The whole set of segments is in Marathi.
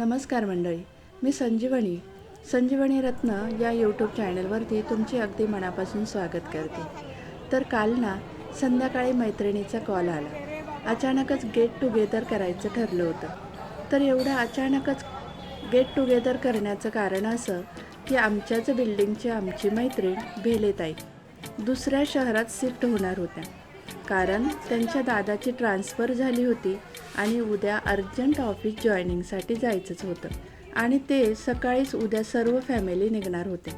नमस्कार मंडळी मी संजीवनी. संजीवनी रत्न या यूट्यूब चॅनलवरती तुमचे अगदी मनापासून स्वागत करते. तर काल ना संध्याकाळी मैत्रिणीचा कॉल आला. अचानकच गेट टुगेदर करायचं ठरलं होतं. तर एवढं अचानकच गेट टुगेदर करण्याचं कारण असं की आमच्याच बिल्डिंगची आमची मैत्रीण भेलेताई दुसऱ्या शहरात शिफ्ट होणार होत्या. कारण त्यांच्या दादाची ट्रान्सफर झाली होती आणि उद्या अर्जंट ऑफिस जॉईनिंगसाठी जायचंच होतं. आणि ते सकाळीच उद्या सर्व फॅमिली निघणार होते.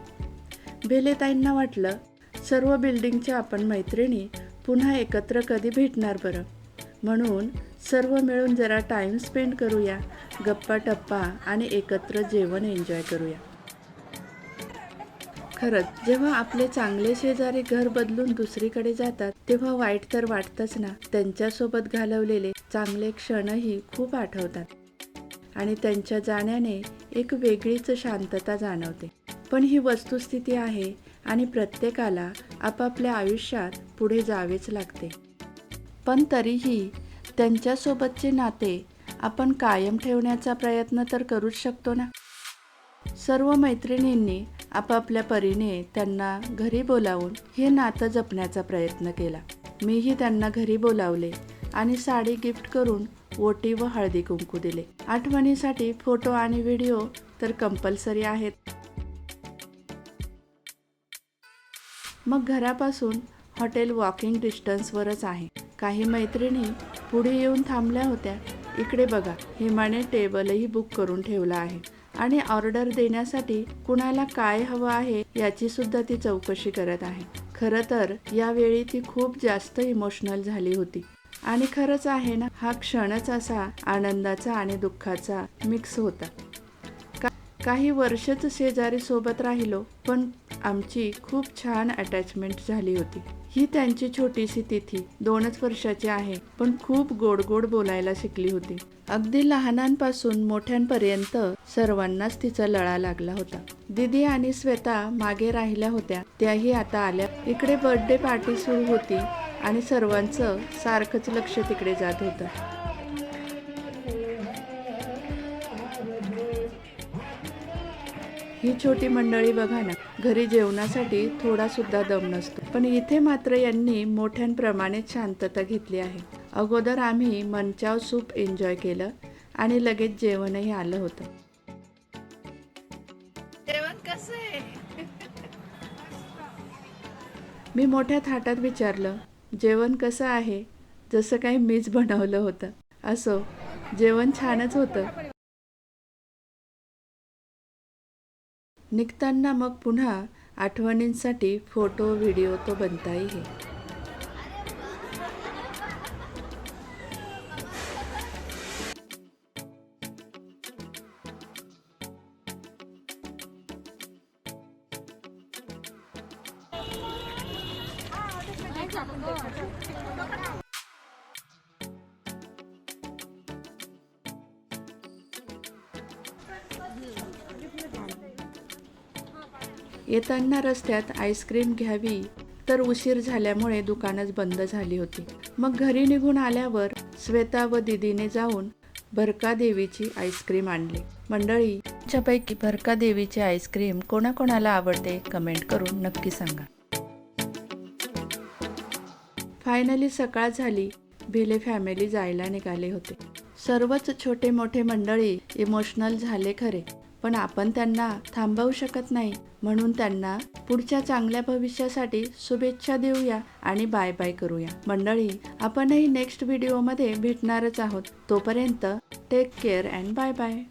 भेलेताईंना वाटलं सर्व बिल्डिंगच्या आपण मैत्रिणी पुन्हा एकत्र कधी भेटणार बरं? म्हणून सर्व मिळून जरा टाईम स्पेंड करूया गप्पा टप्पा आणि एकत्र जेवण एन्जॉय करूया. खरंच जेव्हा आपले चांगले शेजारी घर बदलून दुसरीकडे जातात तेव्हा वाईट तर वाटतंच ना. त्यांच्यासोबत घालवलेले चांगले क्षणही खूप आठवतात. आणि त्यांच्या जाण्याने एक वेगळीच शांतता जाणवते. पण ही वस्तुस्थिती आहे आणि प्रत्येकाला आपापल्या आयुष्यात पुढे जावेच लागते. पण तरीही त्यांच्यासोबतचे नाते आपण कायम ठेवण्याचा प्रयत्न तर करूच शकतो ना? सर्व मैत्रिणींनी आपापल्या परीने त्यांना घरी बोलावून हे नातं जपण्याचा प्रयत्न केला. मीही त्यांना घरी बोलावले आणि साडी गिफ्ट करून ओटी व हळदी कुंकू दिले. आठवणीसाठी फोटो आणि व्हिडिओ तर कंपल्सरी आहेत. मग घरापासून हॉटेल वॉकिंग डिस्टन्सवरच आहे. काही मैत्रिणी पुढे येऊन थांबल्या होत्या. इकडे बघा हिमाने टेबलही बुक करून ठेवला आहे. आणि ऑर्डर देण्यासाठी कुणाला काय हवं आहे याची सुद्धा ती चौकशी करत आहे. खरं तर यावेळी ती खूप जास्त इमोशनल झाली होती. आणि खरंच आहे ना हा क्षणच असा आनंदाचा आणि दुःखाचा मिक्स होता. का काही वर्षच शेजारी सोबत राहिलो पण आमची खूप छान अटॅचमेंट झाली होती. ही त्यांची छोटीशी तिथी दोनच वर्षाची आहे पण खूप गोड गोड बोलायला शिकली होती. अगदी लहानांपासून मोठ्यांपर्यंत सर्वांनाच तिचा लळा लागला होता. दिदी आणि श्वेता मागे राहिल्या होत्या त्याही आता आल्या. इकडे बर्थडे पार्टी सुरू होती आणि सर्वांचं सारखंच लक्ष तिकडे जात होतं. ही छोटी मंडळी बघा ना घरी जेवणासाठी थोडा सुद्धा दम नसतो. पण इथे मात्र यांनी मोठ्यांप्रमाणे शांतता घेतली आहे. अगोदर आम्ही मनचाव सूप एन्जॉय केलं आणि लगेच जेवणही आलं होतं. जेवण कसं आहे? मी मोठ्या थाटात विचारलं जेवण कसं आहे? जसं काही मीच बनवलं होतं. असो जेवण छानच होतं. निघताना मग पुन्हा आठवणींसाठी फोटो व्हिडिओ तो बनता येईल येताना रस्त्यात आईस्क्रीम घ्यावी तर उशीर झाल्यामुळे दुकानच बंद झाली होती. मग घरी निघून आल्यावर श्वेता व दिदीने जाऊन भरका देवीची आईस्क्रीम आणली. मंडळी पैकी भरका देवीची आईस्क्रीम कोणाकोणाला आवडते कमेंट करून नक्की सांगा. फायनली सकाळ झाली. भिले फॅमिली जायला निघाले होते. सर्वच छोटे मोठे मंडळी इमोशनल झाले खरे. पण आपण त्यांना थांबवू शकत नाही. म्हणून त्यांना पुढच्या चांगल्या भविष्यासाठी शुभेच्छा देऊया आणि बाय बाय करूया. मंडळी आपणही नेक्स्ट व्हिडिओमध्ये भेटणारच आहोत. तोपर्यंत take care and bye bye